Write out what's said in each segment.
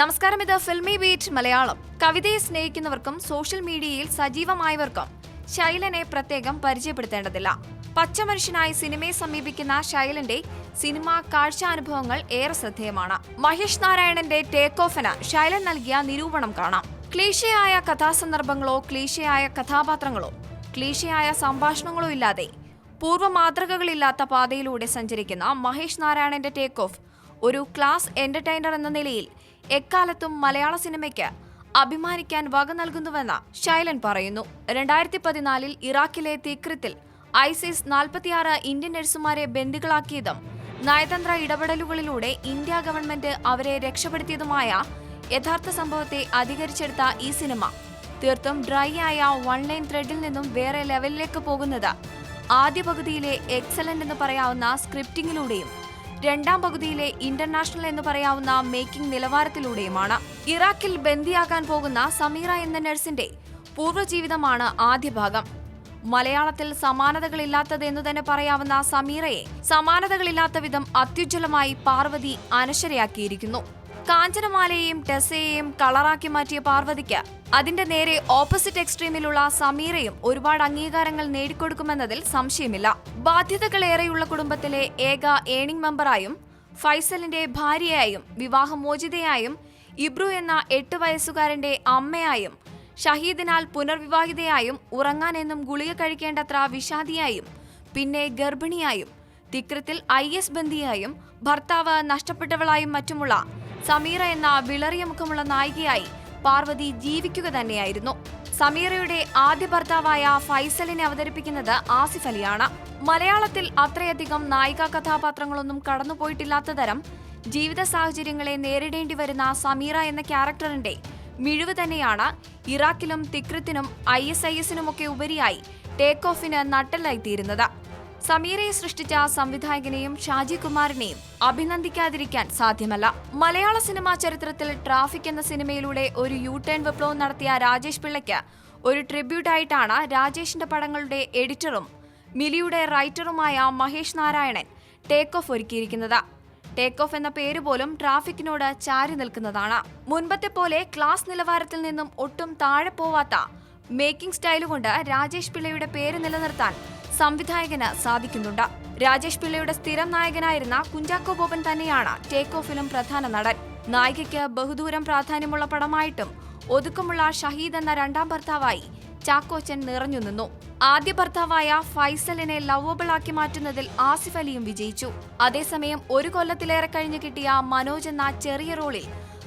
നമസ്കാരം ഇത് filmy beat Malayalam. കവിതയെ സ്നേഹിക്കുന്നവർക്കും സോഷ്യൽ മീഡിയയിൽ സജീവമായവർക്കും ശൈലനെ പ്രത്യേകം പരിചയപ്പെടുത്തേണ്ടതില്ല. പച്ചമനുഷ്യനായി സിനിമയെ സമീപിക്കുന്ന ശൈലന്റെ സിനിമാ കാഴ്ചാനുഭവങ്ങൾ ഏറെ ശ്രദ്ധേയമാണ്. മഹേഷ് നാരായണന്റെ ടേക്ക് ഓഫിന് ശൈലൻ നൽകിയ നിരൂപണം കാണാം. ക്ലീശയായ കഥാസന്ദർഭങ്ങളോ ക്ലീശയായ കഥാപാത്രങ്ങളോ ക്ലീശയായ സംഭാഷണങ്ങളോ ഇല്ലാതെ പൂർവ മാതൃകകളില്ലാത്ത പാതയിലൂടെ സഞ്ചരിക്കുന്ന മഹേഷ് നാരായണന്റെ ടേക്ക് ഓഫ് ഒരു ക്ലാസ് എന്റർടൈനർ എന്ന നിലയിൽ എക്കാലത്തും മലയാള സിനിമയ്ക്ക് അഭിമാനിക്കാൻ വക നൽകുന്നുവെന്ന് ശൈലൻ പറയുന്നു. രണ്ടായിരത്തി പതിനാലിൽ ഇറാഖിലെ തീക്രിത്തിൽ ഐസിസ് നാൽപ്പത്തിയാറ് ഇന്ത്യൻ നഴ്സുമാരെ ബന്ദികളാക്കിയതും നയതന്ത്ര ഇടപെടലുകളിലൂടെ ഇന്ത്യ ഗവൺമെന്റ് അവരെ രക്ഷപ്പെടുത്തിയതുമായ യഥാർത്ഥ സംഭവത്തെ അധികരിച്ചെടുത്ത ഈ സിനിമ തീർത്തും ഡ്രൈ ആയ വൺ ലൈൻ ത്രെഡിൽ നിന്നും വേറെ ലെവലിലേക്ക് പോകുന്നത് ആദ്യ പകുതിയിലെ എക്സലന്റ് എന്ന് പറയാവുന്ന സ്ക്രിപ്റ്റിംഗിലൂടെയും രണ്ടാം പകുതിയിലെ ഇന്റർനാഷണൽ എന്ന് പറയാവുന്ന മേക്കിംഗ് നിലവാരത്തിലൂടെയുമാണ് ഇറാഖിൽ ബന്ദിയാകാൻ പോകുന്ന സമീറ എന്ന നഴ്സിന്റെ പൂർവജീവിതമാണ് ആദ്യ ഭാഗം. മലയാളത്തിൽ സമാനതകളില്ലാത്തത് എന്നു തന്നെ പറയാവുന്ന സമീറയെ സമാനതകളില്ലാത്ത വിധം അത്യുജ്വലമായി പാർവതി അനശ്വരയാക്കിയിരിക്കുന്നു. കാഞ്ചനമാലയെയും ടെസയെയും കളറാക്കി മാറ്റിയ പാർവതിക്ക് അതിന്റെ നേരെ ഓപ്പോസിറ്റ് എക്സ്ട്രീമിലുള്ള സമീറയും ഒരുപാട് അംഗീകാരങ്ങൾ നേടിക്കൊടുക്കുമെന്നതിൽ സംശയമില്ല. ബാധ്യതകളേറെയുള്ള കുടുംബത്തിലെ ഏക ഏണിംഗ് മെമ്പറായും ഫൈസലിന്റെ ഭാര്യയായും വിവാഹമോചിതയായും ഇബ്രു എന്ന എട്ട് വയസ്സുകാരന്റെ അമ്മയായും ഷഹീദിനാൽ പുനർവിവാഹിതയായും ഉറങ്ങാനെന്നും ഗുളിക കഴിക്കേണ്ടത്ര വിഷാദിയായും പിന്നെ ഗർഭിണിയായും തിക്രത്തിൽ ഐ എസ് ബന്ദിയായും ഭർത്താവ് നഷ്ടപ്പെട്ടവളായും മറ്റുമുള്ള സമീറ എന്ന വിളറിയ മുഖമുള്ള നായികയായി പാർവതി ജീവിക്കുക തന്നെയായിരുന്നു. സമീറയുടെ ആദ്യ ഭർത്താവായ ഫൈസലിനെ അവതരിപ്പിക്കുന്നത് ആസിഫ് അലിയാണ്. മലയാളത്തിൽ അത്രയധികം നായിക കഥാപാത്രങ്ങളൊന്നും കടന്നുപോയിട്ടില്ലാത്ത തരം ജീവിത സാഹചര്യങ്ങളെ നേരിടേണ്ടി വരുന്ന സമീറ എന്ന ക്യാരക്ടറിന്റെ മിഴിവ് തന്നെയാണ് ഇറാഖിലും തിക്രത്തിനും ഐ എസ് ഐ എസിനുമൊക്കെ ഉപരിയായി ടേക്ക് ഓഫിന് നട്ടലായിത്തീരുന്നത് സമീറയെ സൃഷ്ടിച്ച സംവിധായകനെയും ഷാജി കുമാറിനെയും അഭിനന്ദിക്കാതിരിക്കാൻ സാധ്യമല്ല. മലയാള സിനിമാ ചരിത്രത്തിൽ ട്രാഫിക് എന്ന സിനിമയിലൂടെ ഒരു യു ടേൺ വിപ്ലവം നടത്തിയ രാജേഷ് പിള്ളയ്ക്ക് ഒരു ട്രിബ്യൂട്ടായിട്ടാണ് രാജേഷിന്റെ പടങ്ങളുടെ എഡിറ്ററും മിലിയുടെ റൈറ്ററുമായ മഹേഷ് നാരായണൻ ടേക്ക് ഓഫ് ഒരുക്കിയിരിക്കുന്നത്. ടേക്ക് ഓഫ് എന്ന പേര് പോലും ട്രാഫിക്കിനോട് ചാരി നിൽക്കുന്നതാണ്. മുൻപത്തെ പോലെ ക്ലാസ് നിലവാരത്തിൽ നിന്നും ഒട്ടും താഴെ പോവാത്ത മേക്കിംഗ് സ്റ്റൈലുകൊണ്ട് രാജേഷ് പിള്ളയുടെ പേര് നിലനിർത്താൻ സംവിധായകന് സാധിക്കുന്നുണ്ട്. രാജേഷ് പിള്ളയുടെ സ്ഥിരം നായകനായിരുന്ന കുഞ്ചാക്കോ ബോബൻ തന്നെയാണ് ടേക്ക് ഓഫിലും പ്രധാന നടൻ. നായികയ്ക്ക് ബഹുദൂരം പ്രാധാന്യമുള്ള പടമായിട്ടും ഒതുക്കമുള്ള ഷഹീദ് എന്ന രണ്ടാം ഭർത്താവായി ചാക്കോച്ചൻ നിറഞ്ഞു നിന്നു. ആദ്യ ഭർത്താവായ ഫൈസലിനെ ലവബിൾ ആക്കി മാറ്റുന്നതിൽ ആസിഫ് അലിയും വിജയിച്ചു. അതേസമയം ഒരു കൊല്ലത്തിലേറെ കഴിഞ്ഞ് കിട്ടിയ മനോജ് എന്ന ചെറിയ റോളിൽ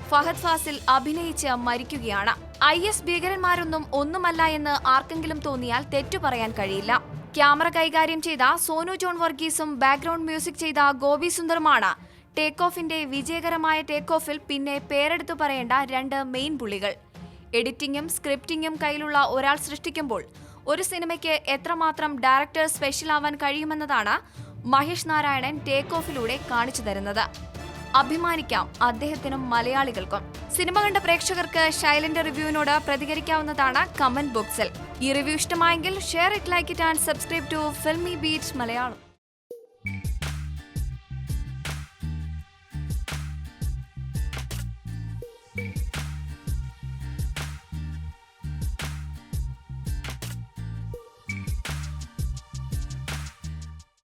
ഫഹദ് ഫാസിൽ അഭിനയിച്ച് മരിക്കുകയാണ്. ഐ എസ് ഭീകരന്മാരൊന്നും ഒന്നുമല്ല എന്ന് ആർക്കെങ്കിലും തോന്നിയാൽ തെറ്റു പറയാൻ കഴിയില്ല. ക്യാമറ കൈകാര്യം ചെയ്ത സോനു ജോൺ വർഗീസും ബാക്ക്ഗ്രൗണ്ട് മ്യൂസിക് ചെയ്ത ഗോപി സുന്ദറുമാണ് ടേക്ക് ഓഫിന്റെ വിജയകരമായ ടേക്ക് ഓഫിൽ പിന്നെ പേരെടുത്തു പറയേണ്ട രണ്ട് മെയിൻ പുള്ളികൾ. എഡിറ്റിംഗും സ്ക്രിപ്റ്റിംഗും കയ്യിലുള്ള ഒരാൾ സൃഷ്ടിക്കുമ്പോൾ ഒരു സിനിമയ്ക്ക് എത്രമാത്രം ഡയറക്ടർ സ്പെഷ്യൽ ആവാൻ കഴിയുമെന്നതാണ് മഹേഷ് നാരായണൻ ടേക്ക് ഓഫിലൂടെ കാണിച്ചു തരുന്നത്. അഭിമാനിക്കാം അദ്ദേഹത്തിനും മലയാളികൾക്കും. സിനിമ കണ്ട പ്രേക്ഷകർക്ക് ശൈലന്റെ റിവ്യൂവിനോട് പ്രതികരിക്കാവുന്നതാണ് കമന്റ് ബോക്സിൽ. ഈ റിവ്യൂ ഇഷ്ടമായെങ്കിൽ share it like it and subscribe to Filmi Beat Malayalam.